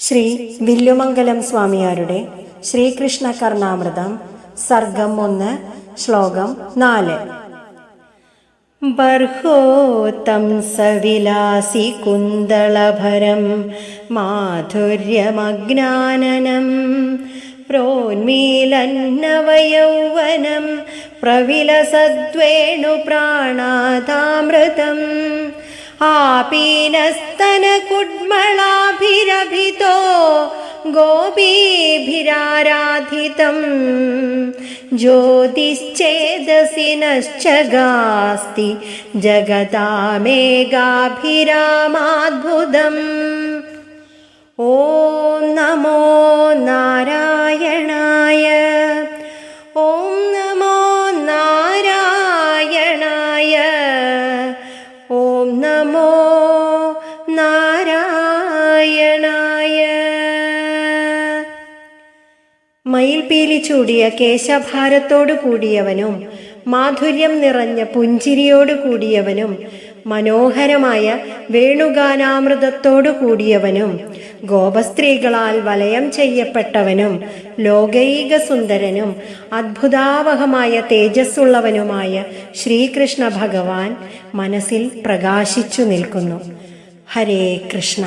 ശ്രീ വില്ലുമംഗലം സ്വാമിയാരുടെ ശ്രീകൃഷ്ണ കർണാമൃതം സർഗം ഒന്ന് ശ്ലോകം നാല്. ബർഹോത്തം സവിലാസി കുന്തളഭരം മാധുര്യമജ്ഞാനനം പ്രോന്മീലന്നവയൗവനം പ്രവിലസദ്വേണു പ്രാണാതാമൃതം ആപീനസ്തന കുഡ്മളാഭിരഭിത गोपीभिराराधितं ज्योतिश्चेदसि नश्च गास्ति जगतामेगाभिरामाद्भुतम् ॐ नमो नारायणाय। ॐ नमो नारायणाय। ॐ नमो മയിൽപീലി ചൂടിയ കേശഭാരത്തോടു കൂടിയവനും മാധുര്യം നിറഞ്ഞ പുഞ്ചിരിയോടു കൂടിയവനും മനോഹരമായ വേണുഗാനാമൃതത്തോടു കൂടിയവനും ഗോപസ്ത്രീകളാൽ വലയം ചെയ്യപ്പെട്ടവനും ലോകൈക സുന്ദരനും അത്ഭുതാവഹമായ തേജസ്സുള്ളവനുമായ ശ്രീകൃഷ്ണ ഭഗവാൻ മനസ്സിൽ പ്രകാശിച്ചു നിൽക്കുന്നു. ഹരേ കൃഷ്ണ.